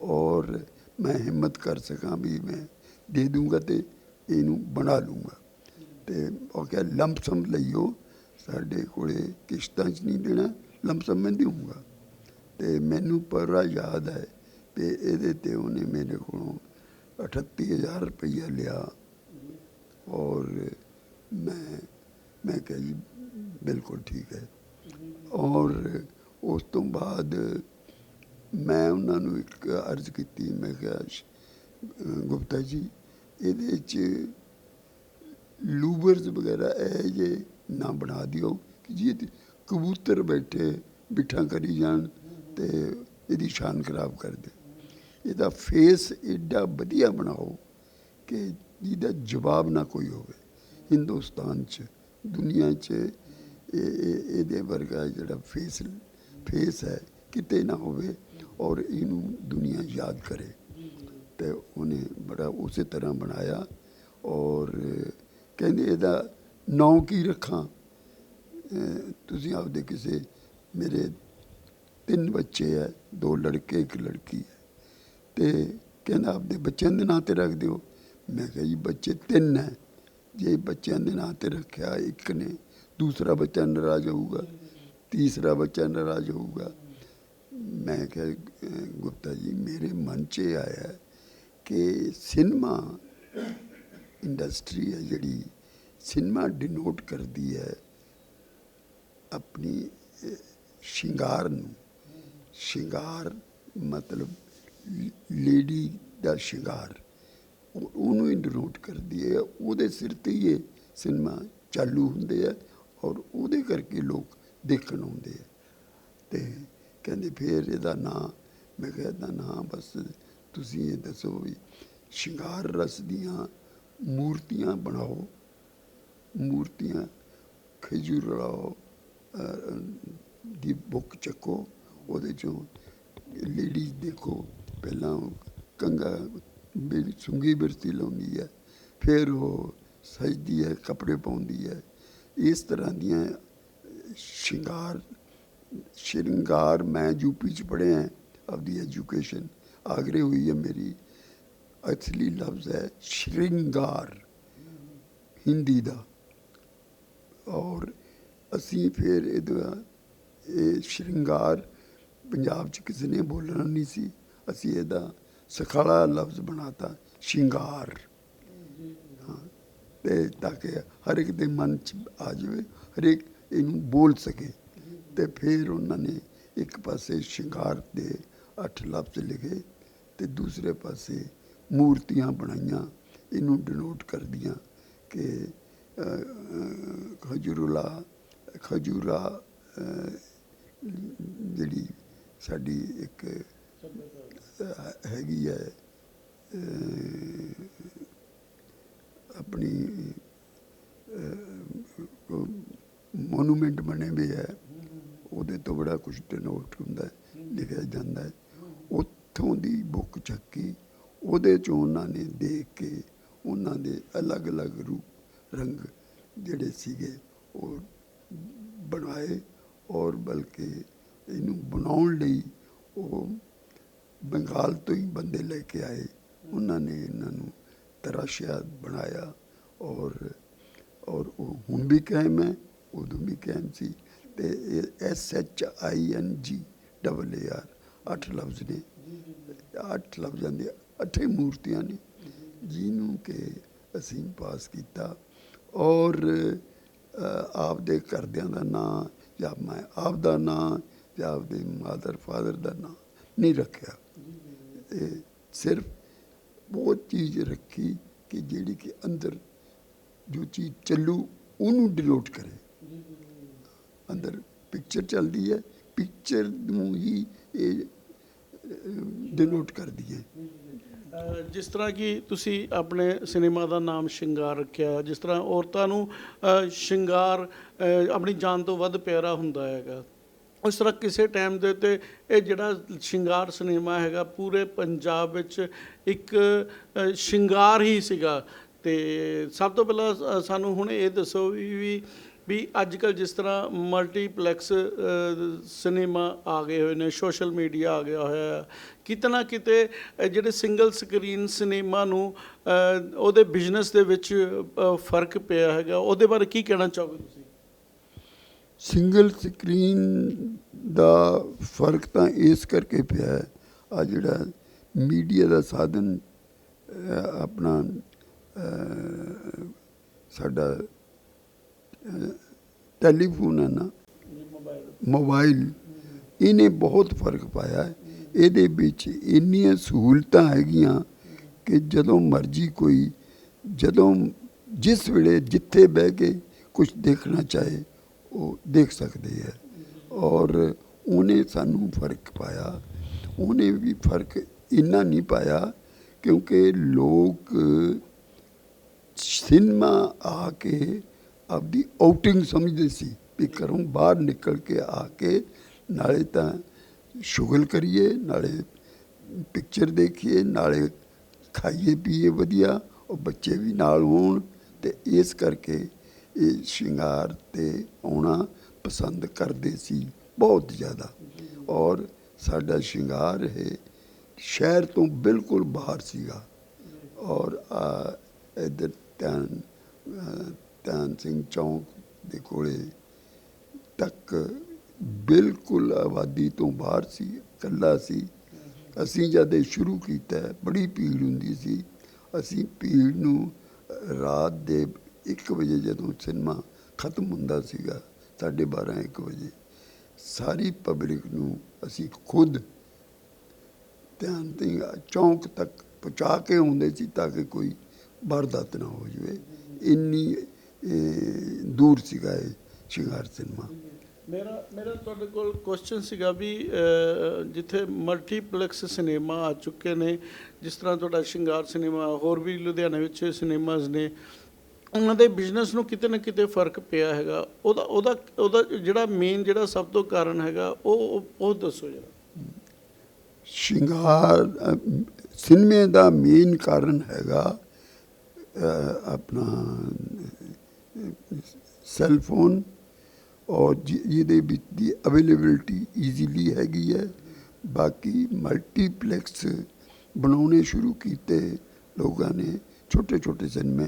ਔਰ ਮੈਂ ਹਿੰਮਤ ਕਰ ਸਕਾਂ ਵੀ ਮੈਂ ਦੇ ਦੂੰਗਾ ਤੇ ਇਹਨੂੰ ਬਣਾ ਲੂੰਗਾ ਤੇ ਉਹ ਕਿਹਾ ਲੰਪਸਮ ਲਈਓ, ਸਾਡੇ ਕੋਲੇ ਕਿਸ਼ਤਾਂ 'ਚ ਨਹੀਂ ਦੇਣਾ ਲੰਪਸਮ ਮੈਂ ਦੇਊਂਗਾ। ਤੇ ਮੈਨੂੰ ਪੂਰਾ ਯਾਦ ਹੈ ਤੇ ਇਹਦੇ ਤੇ ਉਹਨੇ ਮੇਰੇ ਕੋਲੋਂ 38000 ਰੁਪਈਆ ਲਿਆ। ਔਰ ਮੈਂ ਮੈਂ ਕਿਹਾ ਜੀ, ਬਿਲਕੁਲ ਠੀਕ ਹੈ। ਔਰ ਉਸ ਤੋਂ ਬਾਅਦ ਮੈਂ ਉਹਨਾਂ ਨੂੰ ਇੱਕ ਅਰਜ਼ ਕੀਤੀ, ਮੈਂ ਕਿਹਾ ਗੁਪਤਾ ਜੀ, ਇਹਦੇ 'ਚ ਲੂਬਰਸ ਵਗੈਰਾ ਇਹ ਜੇ ਨਾ ਬਣਾ ਦਿਓ ਕਿ ਜੀ ਕਬੂਤਰ ਬੈਠੇ, ਬਿਠਾ ਕਰੀ ਜਾਣ ਤੇ ਇਹਦੀ ਸ਼ਾਨ ਖਰਾਬ ਕਰ ਦੇ। ਇਹਦਾ ਫੇਸ ਐਡਾ ਵਧੀਆ ਬਣਾਓ ਕਿ ਜਿਹਦਾ ਜਵਾਬ ਨਾ ਕੋਈ ਹੋਵੇ। ਹਿੰਦੁਸਤਾਨ 'ਚ, ਦੁਨੀਆ 'ਚ ਇਹ, ਇਹ- ਇਹਦੇ ਵਰਗਾ ਜਿਹੜਾ ਫੇਸ ਫੇਸ ਹੈ, ਕਿਤੇ ਨਾ ਹੋਵੇ ਔਰ ਇਹਨੂੰ ਦੁਨੀਆ ਯਾਦ ਕਰੇ। ਤੇ ਉਹਨੇ ਬੜਾ ਉਸੇ ਤਰ੍ਹਾਂ ਬਣਾਇਆ। ਔਰ ਕਹਿੰਦੇ ਇਹਦਾ ਨਾਂ ਕੀ ਰੱਖਾਂ? ਤੁਸੀਂ ਆਪਦੇ ਕਿਸੇ, ਮੇਰੇ ਤਿੰਨ ਬੱਚੇ ਹੈ ਦੋ ਲੜਕੇ, ਇੱਕ ਲੜਕੀ ਹੈ ਤੇ ਕਹਿੰਦਾ ਆਪਦੇ ਬੱਚਿਆਂ ਦੇ ਨਾਂ ਤੇ ਰੱਖ ਦਿਓ। ਮੈਂ ਕਿਹਾ ਜੀ ਬੱਚੇ ਤਿੰਨ ਹੈ ਜੇ ਬੱਚਿਆਂ ਦੇ ਨਾਂ ਤੇ ਰੱਖਿਆ ਇੱਕ ਨੇ, ਦੂਸਰਾ ਬੱਚਾ ਨਾਰਾਜ਼ ਹੋਊਗਾ, ਤੀਸਰਾ ਬੱਚਾ ਨਾਰਾਜ਼ ਹੋਊਗਾ। ਮੈਂ ਕਿਹਾ ਗੁਪਤਾ ਜੀ, ਮੇਰੇ ਮਨ 'ਚ ਇਹ ਆਇਆ ਕਿ ਸਿਨੇਮਾ ਇੰਡਸਟਰੀ ਹੈ ਜਿਹੜੀ, ਸਿਨੇਮਾ ਡਿਨੋਟ ਕਰਦੀ ਹੈ ਆਪਣੀ ਸ਼ਿੰਗਾਰ ਨੂੰ। ਸ਼ਿੰਗਾਰ ਮਤਲਬ ਲੇਡੀ ਦਾ ਸ਼ਿੰਗਾਰ। ਉਹਨੂੰ ਹੀ ਡਿਨੋਟ ਕਰਦੀ ਹੈ। ਉਹਦੇ ਸਿਰ ਤੇ ਹੀ ਇਹ ਸਿਨੇਮਾ ਚਾਲੂ ਹੁੰਦੇ ਆ ਔਰ ਉਹਦੇ ਕਰਕੇ ਲੋਕ ਦੇਖਣ ਆਉਂਦੇ ਆ। ਤੇ ਕਹਿੰਦੇ ਫਿਰ ਇਹਦਾ ਨਾਂ ਮੈਂ ਕਿਹਾ ਇਹਦਾ ਨਾਂ ਬਸ ਤੁਸੀਂ ਇਹ ਦੱਸੋ ਵੀ ਸ਼ਿੰਗਾਰ ਰਸ ਦੀਆਂ ਮੂਰਤੀਆਂ ਬਣਾਓ, ਮੂਰਤੀਆਂ ਖਜੂਰ ਲਾਓ ਦੀ ਬੁੱਕ ਚੱਕੋ, ਉਹਦੇ ਚੋਂ ਲੇਡੀਜ਼ ਦੇਖੋ, ਪਹਿਲਾਂ ਉਹ ਕੰਗਾ ਬੇਲੀ ਸੁੰਗੀ ਬਿਰਤੀ ਲਾਉਂਦੀ ਹੈ, ਫਿਰ ਉਹ ਸਜਦੀ ਹੈ, ਕੱਪੜੇ ਪਾਉਂਦੀ ਹੈ। ਇਸ ਤਰ੍ਹਾਂ ਦੀਆਂ ਸ਼ਿੰਗਾਰ ਸ਼ਿੰਗਾਰ ਮੈਂ ਯੂਪੀ ਚ ਪੜ੍ਹਿਆ ਆਪਦੀ ਐਜੂਕੇਸ਼ਨ ਆਗਰੇ ਹੋਈ ਹੈ ਮੇਰੀ। ਅਸਲੀ ਲਫ਼ਜ਼ ਹੈ ਸ਼੍ਰਿੰਗਾਰ, ਹਿੰਦੀ ਦਾ। ਔਰ ਅਸੀਂ ਫਿਰ ਇਹਦਾ, ਇਹ ਸ਼੍ਰਿੰਗਾਰ ਪੰਜਾਬ ਚ ਕਿਸੇ ਨੇ ਬੋਲਣਾ ਨਹੀਂ ਸੀ। ਅਸੀਂ ਇਹਦਾ ਸਖਾਲਾ ਲਫ਼ਜ਼ ਬਣਾਤਾ, ਸ਼ਿੰਗਾਰ। ਹਾਂ, ਤੇ ਤਾਂ ਕਿ ਹਰ ਇੱਕ ਦੇ ਮਨ ਚ ਆ ਜਾਵੇ, ਹਰ ਇੱਕ ਇਹਨੂੰ ਬੋਲ ਸਕੇ। ਤੇ ਫਿਰ ਉਹਨਾਂ ਨੇ ਇੱਕ ਪਾਸੇ ਸ਼ਿੰਗਾਰ ਦੇ ਅੱਠ ਲਫ਼ਜ਼ ਲਿਖੇ ਤੇ ਦੂਸਰੇ ਪਾਸੇ ਮੂਰਤੀਆਂ ਬਣਾਈਆਂ ਇਹਨੂੰ ਡਿਨੋਟ ਕਰਦੀਆਂ ਕਿ ਅਹ, ਅਹ, ਖਜੂਰੁਲਾ ਖਜੂਰਾ ਜਿਹੜੀ ਸਾਡੀ ਇੱਕ ਹੈਗੀ ਹੈ ਆਪਣੀ ਮੋਨੂਮੈਂਟ ਬਣੇ ਹੋਏ ਹੈ ਉਹਦੇ ਤੋਂ ਬੜਾ ਕੁਝ ਡਿਨੋਟ ਹੁੰਦਾ ਲਿਖਿਆ ਜਾਂਦਾ ਹੈ। ਉੱਥੋਂ ਦੀ ਬੁੱਕ ਚੱਕੀ, ਉਹਦੇ ਚੋਂ ਉਹਨਾਂ ਨੇ ਦੇਖ ਕੇ ਉਹਨਾਂ ਦੇ ਅਲੱਗ-ਅਲੱਗ ਰੂਪ, ਰੰਗ ਜਿਹੜੇ ਸੀਗੇ ਉਹ ਬਣਾਏ ਔਰ ਬਲਕਿ ਇਹਨੂੰ ਬਣਾਉਣ ਲਈ ਉਹ ਬੰਗਾਲ ਤੋਂ ਹੀ ਬੰਦੇ ਲੈ ਕੇ ਆਏ। ਉਹਨਾਂ ਨੇ ਇਹਨਾਂ ਨੂੰ ਤਰਾਸ਼ਿਆ, ਬਣਾਇਆ ਔਰ ਔਰ ਉਹ ਹੁਣ ਵੀ ਕਾਇਮ ਹੈ, ਉਦੋਂ ਵੀ ਕਾਇਮ ਸੀ ਤੇ ਐਸ ਐਚ ਆਈ ਐਨ ਜੀ ਡਬਲ ਏ ਆਰ ਅੱਠ ਲਫ਼ਜ਼ ਨੇ, ਅੱਠ ਲਫ਼ਜ਼ਾਂ ਦੇ ਅੱਠੇ ਮੂਰਤੀਆਂ ਨੇ ਜਿਹਨੂੰ ਕਿ ਅਸੀਂ ਪਾਸ ਕੀਤਾ ਔਰ ਆਪ ਦੇ ਘਰਦਿਆਂ ਦਾ ਨਾਂ ਜਾਂ ਮੈਂ ਆਪ ਦਾ ਨਾਂ ਜਾਂ ਆਪਦੇ ਮਾਦਰ ਫਾਦਰ ਦਾ ਨਾਂ ਨਹੀਂ ਰੱਖਿਆ। ਇਹ ਸਿਰਫ ਉਹ ਚੀਜ਼ ਰੱਖੀ ਕਿ ਜਿਹੜੀ ਕਿ ਅੰਦਰ ਜੋ ਚੀਜ਼ ਚੱਲੂ ਉਹਨੂੰ ਡਿਲੋਟ ਕਰੇ। ਅੰਦਰ ਪਿਕਚਰ ਚੱਲਦੀ ਹੈ ਪਿਕਚਰ ਨੂੰ ਹੀ ਡਿਨੋਟ ਕਰਦੀ ਹੈ ਜਿਸ ਤਰ੍ਹਾਂ ਕਿ ਤੁਸੀਂ ਆਪਣੇ ਸਿਨੇਮਾ ਦਾ ਨਾਮ ਸ਼ਿੰਗਾਰ ਰੱਖਿਆ, ਜਿਸ ਤਰ੍ਹਾਂ ਔਰਤਾਂ ਨੂੰ ਸ਼ਿੰਗਾਰ ਆਪਣੀ ਜਾਨ ਤੋਂ ਵੱਧ ਪਿਆਰਾ ਹੁੰਦਾ ਹੈਗਾ। ਉਸ ਤਰ੍ਹਾਂ ਕਿਸੇ ਟਾਈਮ ਦੇ ਉੱਤੇ ਇਹ ਜਿਹੜਾ ਸ਼ਿੰਗਾਰ ਸਿਨੇਮਾ ਹੈਗਾ, ਪੂਰੇ ਪੰਜਾਬ ਵਿੱਚ ਇੱਕ ਸ਼ਿੰਗਾਰ ਹੀ ਸੀਗਾ। ਤੇ ਸਭ ਤੋਂ ਪਹਿਲਾਂ ਸਾਨੂੰ ਹੁਣ ਇਹ ਦੱਸੋ ਵੀ ਵੀ ਅੱਜ ਕੱਲ ਜਿਸ ਤਰ੍ਹਾਂ ਮਲਟੀਪਲੈਕਸ ਸਿਨੇਮਾ ਆ ਗਏ ਹੋਏ ਨੇ, ਸੋਸ਼ਲ ਮੀਡੀਆ ਆ ਗਿਆ ਹੋਇਆ ਹੈ ਕਿਤੇ ਨਾ ਕਿਤੇ ਜਿਹੜੇ ਸਿੰਗਲ ਸਕਰੀਨ ਸਿਨੇਮਾ ਨੂੰ ਉਹਦੇ ਬਿਜ਼ਨਸ ਦੇ ਵਿੱਚ ਫ਼ਰਕ ਪਿਆ ਹੈਗਾ, ਉਹਦੇ ਬਾਰੇ ਕੀ ਕਹਿਣਾ ਚਾਹੋਗੇ ਤੁਸੀਂ? ਸਿੰਗਲ ਸਕਰੀਨ ਦਾ ਫ਼ਰਕ ਤਾਂ ਇਸ ਕਰਕੇ ਪਿਆ ਹੈ ਆ ਜਿਹੜਾ ਮੀਡੀਆ ਦਾ ਸਾਧਨ ਆਪਣਾ ਸਾਡਾ ਟੈਲੀਫੋਨ ਹੈ ਨਾ, ਮੋਬਾਈਲ। ਇਹਨੇ ਬਹੁਤ ਫ਼ਰਕ ਪਾਇਆ ਹੈ। ਇਹਦੇ ਵਿੱਚ ਇੰਨੀਆਂ ਸਹੂਲਤਾਂ ਹੈਗੀਆਂ ਕਿ ਜਦੋਂ ਮਰਜ਼ੀ ਕੋਈ, ਜਦੋਂ ਜਿਸ ਵੇਲੇ ਜਿੱਥੇ ਬਹਿ ਕੇ ਕੁਝ ਦੇਖਣਾ ਚਾਹੇ, ਉਹ ਦੇਖ ਸਕਦੇ ਹੈ। ਔਰ ਉਹਨੇ ਸਾਨੂੰ ਫ਼ਰਕ ਪਾਇਆ। ਉਹਨੇ ਵੀ ਫ਼ਰਕ ਇੰਨਾ ਨਹੀਂ ਪਾਇਆ ਕਿਉਂਕਿ ਲੋਕ ਸਿਨੇਮਾ ਆ ਕੇ ਆਪਦੀ ਆਊਟਿੰਗ ਸਮਝਦੇ ਸੀ ਵੀ ਘਰੋਂ ਬਾਹਰ ਨਿਕਲ ਕੇ ਆ ਕੇ ਨਾਲੇ ਤਾਂ ਸ਼ੁਗਲ ਕਰੀਏ ਨਾਲੇ ਪਿਕਚਰ ਦੇਖੀਏ ਨਾਲੇ ਖਾਈਏ ਪੀਏ ਵਧੀਆ ਉਹ ਬੱਚੇ ਵੀ ਨਾਲ ਹੋਣ ਤੇ ਇਸ ਕਰਕੇ ਇਹ ਸ਼ਿੰਗਾਰ ਤੇ ਆਉਣਾ ਪਸੰਦ ਕਰਦੇ ਸੀ ਬਹੁਤ ਜ਼ਿਆਦਾ। ਔਰ ਸਾਡਾ ਸ਼ਿੰਗਾਰ ਇਹ ਸ਼ਹਿਰ ਤੋਂ ਬਿਲਕੁਲ ਬਾਹਰ ਸੀਗਾ। ਔਰ ਆ, ਇੱਧਰ ਧਿਆਨ ਧਿਆਨ ਸਿੰਘ ਚੌਂਕ ਦੇ ਕੋਲੇ ਤੱਕ ਬਿਲਕੁਲ ਆਬਾਦੀ ਤੋਂ ਬਾਹਰ ਸੀ, ਇਕੱਲਾ ਸੀ। ਅਸੀਂ ਜਦ ਇਹ ਸ਼ੁਰੂ ਕੀਤਾ, ਬੜੀ ਭੀੜ ਹੁੰਦੀ ਸੀ। ਅਸੀਂ ਭੀੜ ਨੂੰ ਰਾਤ ਦੇ 1 ਵਜੇ ਜਦੋਂ ਸਿਨੇਮਾ ਖਤਮ ਹੁੰਦਾ ਸੀਗਾ, ਸਾਢੇ 12 1 ਵਜੇ, ਸਾਰੀ ਪਬਲਿਕ ਨੂੰ ਅਸੀਂ ਖੁਦ ਧਿਆਨ ਸਿੰਘ ਚੌਂਕ ਤੱਕ ਪਹੁੰਚਾ ਕੇ ਆਉਂਦੇ ਸੀ ਤਾਂ ਕਿ ਕੋਈ ਵਾਰਦਾਤ ਨਾ ਹੋ ਜਾਵੇ। ਇੰਨੀ ਦੂਰ ਸੀਗਾ ਇਹ ਸ਼ਿੰਗਾਰ ਸਿਨੇਮਾ। ਮੇਰਾ ਮੇਰਾ ਤੁਹਾਡੇ ਕੋਲ ਕੁਐਸਚਨ ਸੀਗਾ ਵੀ ਜਿੱਥੇ ਮਲਟੀਪਲੈਕਸ ਸਿਨੇਮਾ ਆ ਚੁੱਕੇ ਨੇ ਜਿਸ ਤਰ੍ਹਾਂ ਤੁਹਾਡਾ ਸ਼ਿੰਗਾਰ ਸਿਨੇਮਾ ਹੋਰ ਵੀ ਲੁਧਿਆਣਾ ਵਿੱਚ ਸਿਨੇਮਾਜ਼ ਨੇ ਉਹਨਾਂ ਦੇ ਬਿਜ਼ਨਸ ਨੂੰ ਕਿਤੇ ਨਾ ਕਿਤੇ ਫ਼ਰਕ ਪਿਆ ਹੈਗਾ। ਉਹਦਾ ਉਹਦਾ ਉਹਦਾ ਜਿਹੜਾ ਮੇਨ ਜਿਹੜਾ ਸਭ ਤੋਂ ਕਾਰਨ ਹੈਗਾ ਉਹ ਉਹ- ਦੱਸੋ ਜਰਾ। ਸ਼ਿੰਗਾਰ ਸਿਨੇਮੇ ਦਾ ਮੇਨ ਕਾਰਨ ਹੈਗਾ ਆਪਣਾ ਸੈੱਲ ਫੋਨ ਔਰ ਜਿ- ਜਿਹਦੇ ਵਿੱਚ ਦੀ ਅਵੇਲੇਬਿਲਟੀ ਈਜ਼ੀਲੀ ਹੈਗੀ ਹੈ ਬਾਕੀ ਮਲਟੀਪਲੈਕਸ ਬਣਾਉਣੇ ਸ਼ੁਰੂ ਕੀਤੇ ਲੋਕਾਂ ਨੇ ਛੋਟੇ ਛੋਟੇ ਸਿਨੇਮੇ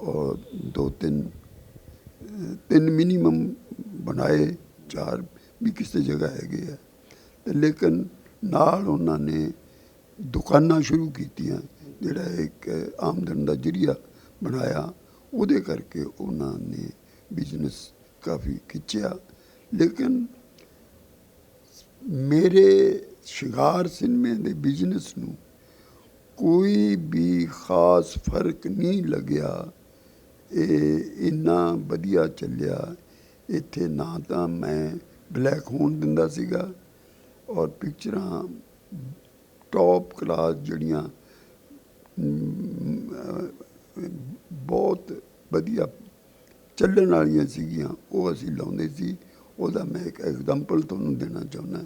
ਔਰ ਦੋ ਤਿੰਨ ਅ, ਤਿੰਨ ਮਿਨੀਮਮ ਬਣਾਏ ਚਾਰ ਵੀ ਕਿਸੇ ਜਗ੍ਹਾ ਹੈਗੇ ਆ ਤੇ ਲੇਕਿਨ ਨਾਲ ਉਹਨਾਂ ਨੇ ਦੁਕਾਨਾਂ ਸ਼ੁਰੂ ਕੀਤੀਆਂ ਜਿਹੜਾ ਇੱਕ ਆਮਦਨ ਦਾ ਜਰੀਆ ਬਣਾਇਆ ਉਹਦੇ ਕਰਕੇ ਉਹਨਾਂ ਨੇ ਬਿਜ਼ਨਸ ਕਾਫੀ ਖਿੱਚਿਆ। ਲੇਕਿਨ ਮੇਰੇ ਸ਼ਿੰਗਾਰ ਸਿਨਮੇ ਦੇ ਬਿਜ਼ਨਸ ਨੂੰ ਕੋਈ ਵੀ ਖਾਸ ਫ਼ਰਕ ਨਹੀਂ ਲੱਗਿਆ। ਇਹ ਇੰਨਾ ਵਧੀਆ ਚੱਲਿਆ। ਇੱਥੇ ਨਾ ਤਾਂ ਮੈਂ ਬਲੈਕ ਹੋਣ ਦਿੰਦਾ ਸੀਗਾ ਔਰ ਪਿਕਚਰਾਂ ਟੌਪ ਕਲਾਸ ਜਿਹੜੀਆਂ ਬਹੁਤ ਵਧੀਆ ਚੱਲਣ ਵਾਲੀਆਂ ਸੀਗੀਆਂ, ਉਹ ਅਸੀਂ ਲਾਉਂਦੇ ਸੀ। ਉਹਦਾ ਮੈਂ ਇੱਕ ਐਗਜ਼ਾਮਪਲ ਤੁਹਾਨੂੰ ਦੇਣਾ ਚਾਹੁੰਦਾ।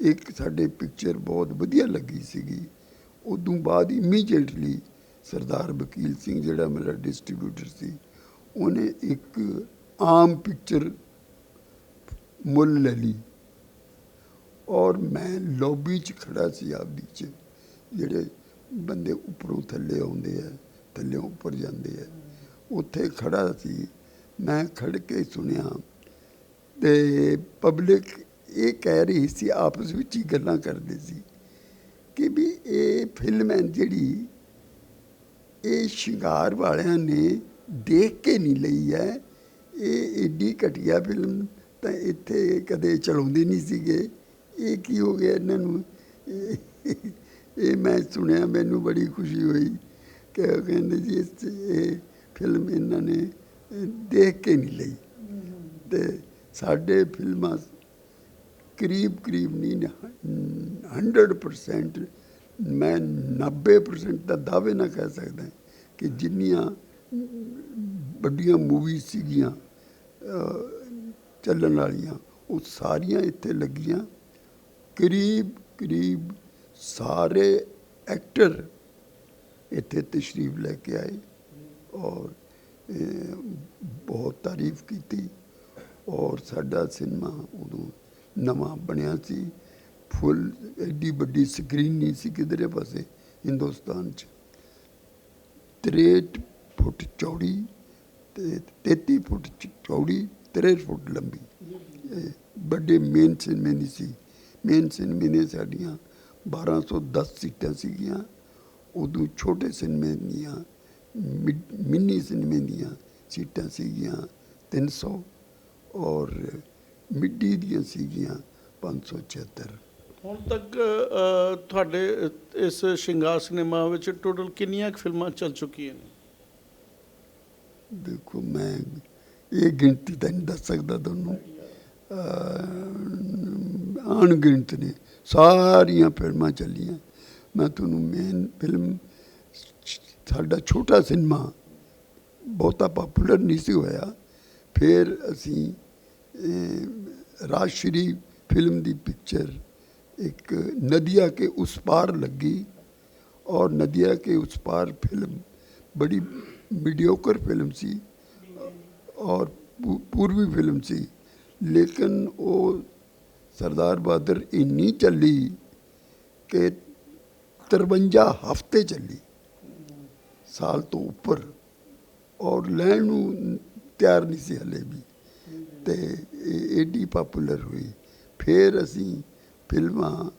ਇੱਕ ਸਾਡੇ ਪਿਕਚਰ ਬਹੁਤ ਵਧੀਆ ਲੱਗੀ ਸੀਗੀ। ਉਦੋਂ ਬਾਅਦ ਇਮੀਡੀਏਟਲੀ ਸਰਦਾਰ ਵਕੀਲ ਸਿੰਘ ਜਿਹੜਾ ਮੇਰਾ ਡਿਸਟ੍ਰੀਬਿਊਟਰ ਸੀ, ਉਹਨੇ ਇੱਕ ਆਮ ਪਿਕਚਰ ਮੁੱਲ ਲੈ ਲਈ। ਔਰ ਮੈਂ ਲੌਬੀ 'ਚ ਖੜਾ ਸੀ ਆਪਦੀ 'ਚ, ਜਿਹੜੇ ਬੰਦੇ ਉੱਪਰੋਂ ਥੱਲੇ ਆਉਂਦੇ ਆ। ਥੱਲੇ ਉੱਪਰ ਜਾਂਦੇ ਹੈ ਉੱਥੇ ਖੜਾ ਸੀ। ਮੈਂ ਖੜ ਕੇ ਸੁਣਿਆ ਤੇ ਪਬਲਿਕ ਇਹ ਕਹਿ ਰਹੀ ਸੀ, ਆਪਸ ਵਿੱਚ ਹੀ ਗੱਲਾਂ ਕਰਦੇ ਸੀ ਕਿ ਵੀ ਇਹ ਫਿਲਮ ਹੈ ਜਿਹੜੀ ਇਹ ਸ਼ਿੰਗਾਰ ਵਾਲਿਆਂ ਨੇ ਦੇਖ ਕੇ ਨਹੀਂ ਲਈ ਹੈ। ਇਹ ਏਡੀ ਘਟੀਆ ਫਿਲਮ ਤਾਂ ਇੱਥੇ ਕਦੇ ਚਲਾਉਂਦੇ ਨਹੀਂ ਸੀਗੇ। ਇਹ ਕੀ ਹੋ ਗਿਆ ਇਹਨਾਂ ਨੂੰ? ਇਹ ਮੈਂ ਸੁਣਿਆ, ਮੈਨੂੰ ਬੜੀ ਖੁਸ਼ੀ ਹੋਈ। ਕਿ ਕਹਿੰਦੇ ਜੀ ਇਹ ਫਿਲਮ ਇਹਨਾਂ ਨੇ ਦੇਖ ਕੇ ਨਹੀਂ ਲਈ। ਤੇ ਸਾਡੇ ਫਿਲਮਾਂ ਕਰੀਬ ਕਰੀਬ ਨਹੀਂ 100% ਮੈਂ 90% ਦਾ ਦਾਅਵੇ ਨਾ ਕਹਿ ਸਕਦਾ ਕਿ ਜਿੰਨੀਆਂ ਵੱਡੀਆਂ ਮੂਵੀਜ਼ ਸੀਗੀਆਂ ਚੱਲਣ ਵਾਲੀਆਂ, ਉਹ ਸਾਰੀਆਂ ਇੱਥੇ ਲੱਗੀਆਂ। ਕਰੀਬ ਕਰੀਬ ਸਾਰੇ ਐਕਟਰ ਇੱਥੇ ਤਸ਼ਰੀਫ ਲੈ ਕੇ ਆਏ ਔਰ ਬਹੁਤ ਤਾਰੀਫ ਕੀਤੀ ਔਰ ਸਾਡਾ ਸਿਨੇਮਾ ਉਦੋਂ ਨਵਾਂ ਬਣਿਆ ਸੀ। ਫੁੱਲ ਐਡੀ ਵੱਡੀ ਸਕਰੀਨ ਨਹੀਂ ਸੀ ਕਿਧਰੇ ਪਾਸੇ ਹਿੰਦੁਸਤਾਨ 'ਚ। 63 ਫੁੱਟ ਚੌੜੀ ਤੇ 33 ਫੁੱਟ ਚੌੜੀ 63 ਫੁੱਟ ਲੰਬੀ। ਵੱਡੇ ਮੇਨ ਸਿਨੇਮੇ ਨਹੀਂ ਸੀ। ਮੇਨ ਸਿਨੇਮੇ ਨੇ ਸਾਡੀਆਂ 1210 ਸੀਟਾਂ ਸੀਗੀਆਂ। ਉਦੋਂ ਛੋਟੇ ਸਿਨੇਮੇ ਦੀਆਂ ਮਿੰਨੀ ਸਿਨੇਮੇ ਦੀਆਂ ਸੀਟਾਂ ਸੀਗੀਆਂ 300 ਔਰ ਮਿੱਡੀ ਦੀਆਂ ਸੀਗੀਆਂ 576 ਹੁਣ ਤੱਕ ਤੁਹਾਡੇ ਇਸ ਸ਼ਿੰਗਾਰ ਸਿਨੇਮਾ ਵਿੱਚ ਟੋਟਲ ਕਿੰਨੀਆਂ ਫਿਲਮਾਂ ਚੱਲ ਚੁੱਕੀਆਂ ਨੇ? ਦੇਖੋ ਮੈਂ ਇਹ ਗਿਣਤੀ ਤਾਂ ਨਹੀਂ ਦੱਸ ਸਕਦਾ ਤੁਹਾਨੂੰ। ਅਣਗਿਣਤ ਨੇ ਸਾਰੀਆਂ ਫਿਲਮਾਂ ਚੱਲੀਆਂ। ਮੈਂ ਤੁਹਾਨੂੰ ਮੇਨ ਫਿਲਮ ਸਾਡਾ ਛੋਟਾ ਸਿਨੇਮਾ ਬਹੁਤਾ ਪਪੂਲਰ ਨਹੀਂ ਸੀ ਹੋਇਆ। ਫਿਰ ਅਸੀਂ ਰਾਸ਼ਰੀ ਫਿਲਮ ਦੀ ਪਿਕਚਰ ਇੱਕ ਨਦੀਆ ਕੇ ਉਸ ਪਾਰ ਲੱਗੀ ਔਰ ਨਦੀਆ ਕੇ ਉਸ ਪਾਰ ਫਿਲਮ ਬੜੀ ਮੀਡੀਓਕਰ ਫਿਲਮ ਸੀ ਔਰ ਪੂਰਵੀ ਫਿਲਮ ਸੀ। ਲੇਕਿਨ ਉਹ ਸਰਦਾਰ ਬਾਦਰ ਇੰਨੀ ਚੱਲੀ ਕਿ 53 ਹਫ਼ਤੇ ਚੱਲੀ। ਸਾਲ ਤੋਂ ਉੱਪਰ। ਔਰ ਲੈਣ ਨੂੰ ਤਿਆਰ ਨਹੀਂ ਸੀ ਹਲੇ ਵੀ। ਤੇ ਏਡੀ ਪਪੂਲਰ ਹੋਈ। ਫਿਰ ਅਸੀਂ ਫਿਲਮਾਂ